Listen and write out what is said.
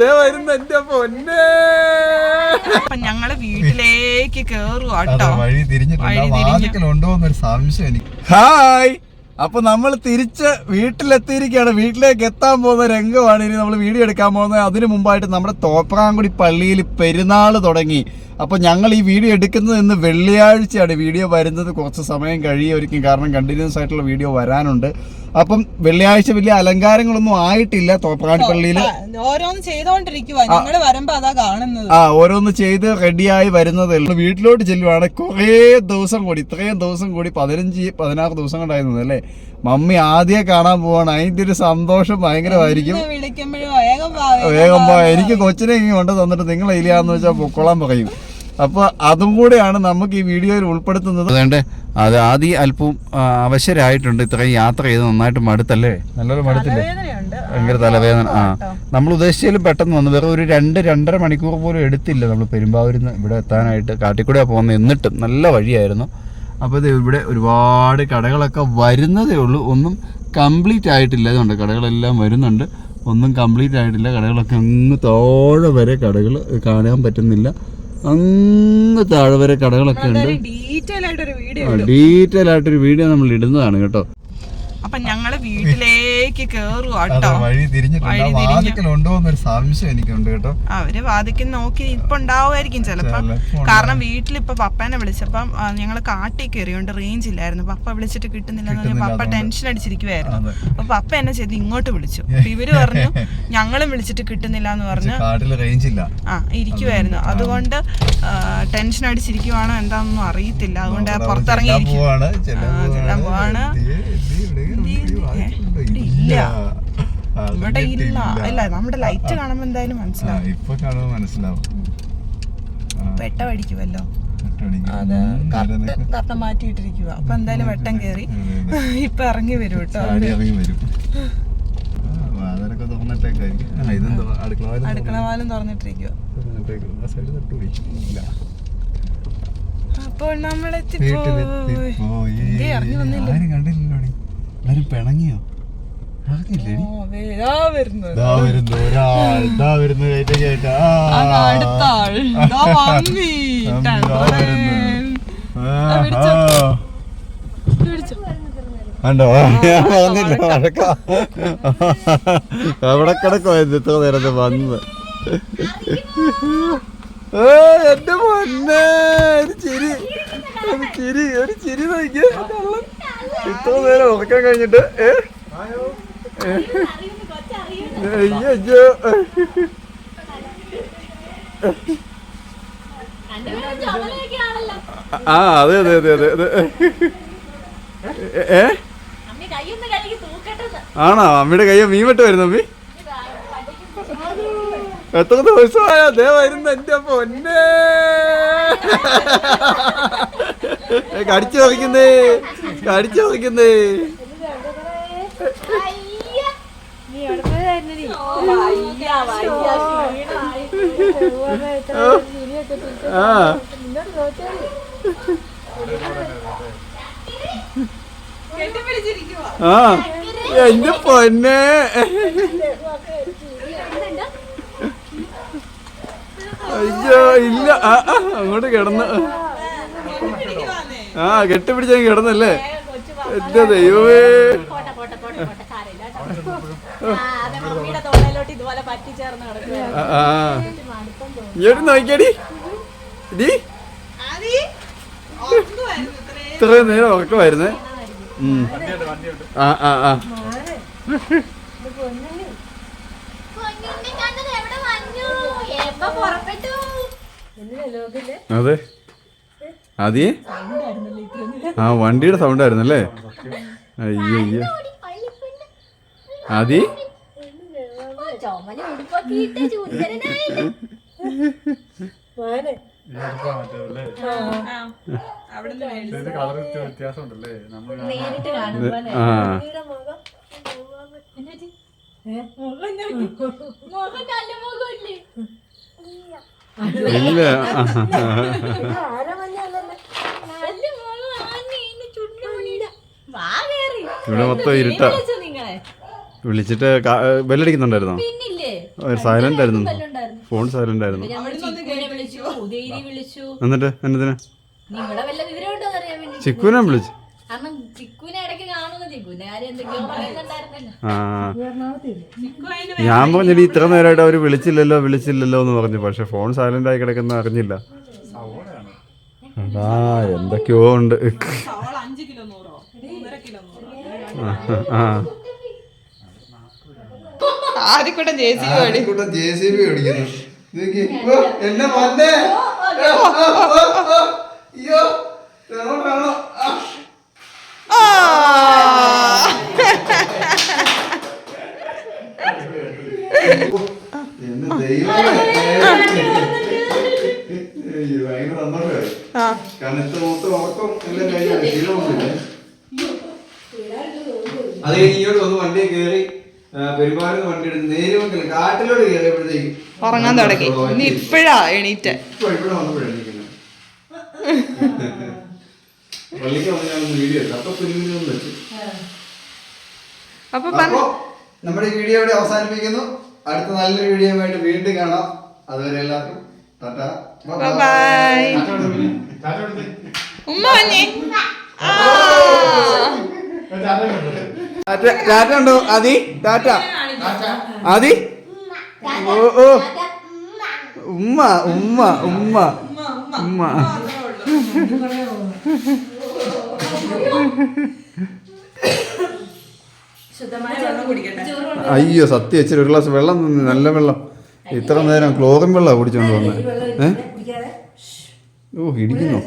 ദേ വരുന്ന എന്റെ പൊന്നെ. അപ്പൊ ഞങ്ങൾ വീട്ടിലേക്ക് കേറുവാട്ടോ വഴി വഴി തിരിഞ്ഞിട്ടുണ്ട് തിരിഞ്ഞു. വാതിക്കലുണ്ടോ എന്നൊരു സംശയം എനിക്ക്. ഹായ്. അപ്പൊ നമ്മൾ തിരിച്ച് വീട്ടിലെത്തിയിരിക്കുകയാണ്. വീട്ടിലേക്ക് എത്താൻ പോകുന്ന രംഗമാണ് ഇനി നമ്മൾ വീഡിയോ എടുക്കാൻ പോകുന്നത്. അതിനു മുമ്പായിട്ട് നമ്മുടെ തോപ്രാങ്കുടി പള്ളിയിൽ പെരുന്നാൾ തുടങ്ങി. അപ്പൊ ഞങ്ങൾ ഈ വീഡിയോ എടുക്കുന്നത് ഇന്ന് വെള്ളിയാഴ്ചയാണ്. വീഡിയോ വരുന്നത് കുറച്ച് സമയം കഴിയുമായിരിക്കും. കാരണം കണ്ടിന്യൂസ് ആയിട്ടുള്ള വീഡിയോ വരാനുണ്ട്. അപ്പം വെള്ളിയാഴ്ച വലിയ അലങ്കാരങ്ങളൊന്നും ആയിട്ടില്ല തോപ്രാങ്കുടി പള്ളിയിൽ ഓരോന്ന് ചെയ്തോണ്ടിരിക്കുവാ. ഞങ്ങൾ വരുമ്പോ അതാ കാണുന്നത്. ആ ഓരോന്ന് ചെയ്ത് റെഡിയായി വരുന്നതേ ഉള്ളൂ. വീട്ടിലോട്ട് ചെല്ലുവാണ്. കുറേ ദിവസം കൂടി ഇത്രയും ദിവസം കൂടി പതിനഞ്ച് പതിനാറ് ദിവസം കൊണ്ടായിരുന്നു അല്ലേ? മമ്മി ആദ്യം കാണാൻ പോവാണ്. അതിന്റെ ഒരു സന്തോഷം ഭയങ്കരമായിരിക്കും. വേഗം പോ എനിക്ക് കൊച്ചിനെ ഇങ്ങനെ കൊണ്ട് തന്നിട്ട് നിങ്ങൾ ഇല്ലാന്ന് വെച്ചാൽ പൊക്കോളാൻ പറയും. അപ്പൊ അതും കൂടെയാണ് നമുക്ക് ഈ വീഡിയോയിൽ ഉൾപ്പെടുത്തുന്നത്. അതുകൊണ്ട് അത് ആദ്യം അല്പം അവശരായിട്ടുണ്ട്. ഇത്രയും യാത്ര ചെയ്ത് നന്നായിട്ട് മടുത്തല്ലേ? നല്ലൊരു മടുത്തില്ലേ? ഭയങ്കര തലവേദന. ആ നമ്മൾ ഉദ്ദേശിച്ചാലും പെട്ടെന്ന് വന്നു. വേറെ ഒരു രണ്ട് രണ്ടര മണിക്കൂർ പോലും എടുത്തില്ല നമ്മൾ പെരുമ്പാവൂരിൽ നിന്ന് ഇവിടെ എത്താനായിട്ട്. കാട്ടിക്കൂടെ പോകുന്നത് എന്നിട്ടും നല്ല വഴിയായിരുന്നു. അപ്പോൾ ഇത് ഇവിടെ ഒരുപാട് കടകളൊക്കെ വരുന്നതേ ഉള്ളൂ. ഒന്നും കംപ്ലീറ്റ് ആയിട്ടില്ല. അതുകൊണ്ട് കടകളെല്ലാം വരുന്നുണ്ട്. ഒന്നും കംപ്ലീറ്റ് ആയിട്ടില്ല. കടകളൊക്കെ അങ്ങ് തോഴ വരെ കടകൾ കാണാൻ പറ്റുന്നില്ല. അങ്ങ് താഴെ വരെ കടകളൊക്കെ ഉണ്ട്. ഡീറ്റെയിൽ ആയിട്ടൊരു വീഡിയോ നമ്മൾ ഇടുന്നതാണ് കേട്ടോ. അപ്പൊ ഞങ്ങൾ വീട്ടിലേക്ക് കേറുവാ കേട്ടോ. വഴി തിരിഞ്ഞിട്ടുണ്ട്. വഴി തിരിഞ്ഞു. വാതിക്കലുണ്ടോ എന്നൊരു സംശയം എനിക്കുണ്ട് കേട്ടോ. അവർ വാദിക്കും നോക്കി ഇപ്പൊ ഉണ്ടാവുമായിരിക്കും ചിലപ്പം കാരണം വീട്ടിൽ ഇപ്പൊ പപ്പനെ വിളിച്ചപ്പം ഞങ്ങൾ കാട്ടി കയറിയോണ്ട് റേഞ്ച് ഇല്ലായിരുന്നു പപ്പ വിളിച്ചിട്ട് കിട്ടുന്നില്ല പറഞ്ഞ് പപ്പ ടെൻഷൻ അടിച്ചിരിക്കുവായിരുന്നു. അപ്പൊ പപ്പ എന്നെ ചെയ്ത് ഇങ്ങോട്ട് വിളിച്ചു. ഇവർ പറഞ്ഞു ഞങ്ങളും വിളിച്ചിട്ട് കിട്ടുന്നില്ല എന്ന് പറഞ്ഞു കാട്ടിൽ ആ ഇരിക്കുവായിരുന്നു. അതുകൊണ്ട് ടെൻഷൻ അടിച്ചിരിക്കുവാണോ എന്താണെന്നൊന്നും അറിയത്തില്ല. അതുകൊണ്ട് പുറത്തിറങ്ങി പോവാണ് ഇല്ല. ഇവിടെ ഇല്ല. ഇല്ല നമ്മുടെ ലൈറ്റ് കാണുമ്പോ എന്തായാലും മനസ്സിലാവും. ഇപ്പൊ കാണുമ്പോ മനസ്സിലാവും. വെട്ട പഠിക്കുമല്ലോ കറക്റ്റ് മാറ്റിയിട്ടിരിക്കുക അപ്പൊ എന്തായാലും വെട്ടം കേറി. ഇപ്പൊ ഇറങ്ങി വരും കേട്ടോ. ചാടി ഇറങ്ങി വരും. ആ, വാതിലൊക്കെ തുറന്നിട്ടേക്കായിരിക്കും ആ, ഇതെന്തോ അടുക്കള വാതിൽ അടുക്കള വാലും തുറന്നിട്ടിരിക്കുക അപ്പോൾ ദേ, ഇറങ്ങി വന്നില്ല? എല്ലാരും പിണങ്ങിയോ? കണ്ടോ? ഞാൻ വന്നില്ല വഴക്ക അവിടെ കിടക്കോ ഇത്ര നേരത്തെ വന്നത് ഏ, എന്റെ പൊന്നെ ഒരു ചിരി. ഒരു ചിരി ഒരു ചിരി നോക്കിയ. ഇത്ര നേരം ഉറക്കാൻ കഴിഞ്ഞിട്ട് ഏ? ആ അതെ അതെ അതെ അതെ അതെ ഏ ആണോ? അമ്മയുടെ കയ്യോ മീൻ വെട്ട് വരുന്നു അമ്മി? എത്ര ദിവസമായ? അതേ വരുന്ന എന്റെ പൊന്നെ. കടിച്ചു പറിക്കുന്നേ കടിച്ചു പറിക്കുന്നേ ആ. ആ. എന്റെ പൊന്നെ. അയ്യോ ഇല്ല. ആ അങ്ങോട്ട് കിടന്ന്. ആ കെട്ടിപ്പിടിച്ച കിടന്നല്ലേ? എന്റെ ദൈവമേ. ഇങ്ങോട്ട് നോക്കിയടി. ഡി ഇത്രയും നേരം. ഉറക്കമായിരുന്നേ. ആ ആ ആ. അതെ. ആദ്യേ? ആ വണ്ടിയുടെ സൗണ്ട് ആയിരുന്നല്ലേ അയ്യോ അയ്യോ മുഖമില്ലേ? ഇല്ല. ഇവിടെ മൊത്തം ഇരുട്ടാ. വിളിച്ചിട്ട് ബെല്ലടിക്കുന്നുണ്ടായിരുന്നോ? ഒരു സൈലന്റ് ആയിരുന്നു. ഫോൺ സൈലന്റ് ആയിരുന്നു. എന്നിട്ട് എന്നതിന്? ചിക്കുനെ വിളിച്ചു. ഞാൻ പറഞ്ഞിട്ട് ഇത്ര നേരമായിട്ട് അവർ വിളിച്ചില്ലല്ലോ വിളിച്ചില്ലല്ലോ എന്ന് പറഞ്ഞു. പക്ഷെ ഫോൺ സൈലന്റ് ആയി കിടക്കുന്ന അറിഞ്ഞില്ല. ആ എന്തൊക്കെയോ ഉണ്ട്. ആ. ആദ്യക്കൂടെ ജെ സി ഓടി ജെ സി ബി ഓടിക്കുന്നു എന്നെ വന്നേ. അയ്യോ ദൈവമേ. അയ്യോ, ഭയങ്കര കാരണം ഇത്ര മൊത്തം ഉറക്കം എല്ലാം കഴിഞ്ഞാൽ ശീലമൊന്നുമില്ല. അത് കഴിഞ്ഞ് ഇങ്ങോട്ട് വന്ന് വണ്ടി കയറി പെരുമാറുന്ന വണ്ടി എടുത്ത് നേരെ വന്നില്ല കാട്ടിലോട്ട് കയറിയപ്പോഴത്തേക്ക് ഉറങ്ങാൻ തുടങ്ങി. ഇനി ഇപ്പഴാ എണീറ്റ്. ഇപ്പൊ ഇവിടെ വന്നപ്പോഴാണ് എണീക്കുന്നത്. പള്ളിക്ക് വന്ന് ഞാൻ ഒന്ന് വീഡിയോ എടുത്തു അപ്പൊ വെച്ചു. അപ്പൊ നമ്മുടെ ഈ വീഡിയോ ഇവിടെ അവസാനിപ്പിക്കുന്നു. അടുത്ത നല്ലൊരു വീഡിയോയുമായിട്ട് ആയിട്ട് വീണ്ടും കാണാം. അതുവരെ എല്ലാവർക്കും ടാറ്റാ. ബൈ ഉമ്മ വന്നേ. ആ. ടാറ്റ ഉണ്ടോ? ആദി ടാറ്റ. ആദി. ഓ ഓ. ഉമ്മ ഉമ്മ ഉമ്മ. ഉമ്മ. ശുദ്ധമായ വെള്ളം കുടിക്കട്ടെ. അയ്യോ സത്യം ഇച്ചിരി ഒരു ഗ്ലാസ് വെള്ളം തന്നെ. നല്ല വെള്ളം. ഇത്ര നേരം ക്ലോറിൻ വെള്ളമാണ് കുടിച്ചോണ്ട് വന്നത് ഏഹ് ഓ ഇടിക്കുന്നു.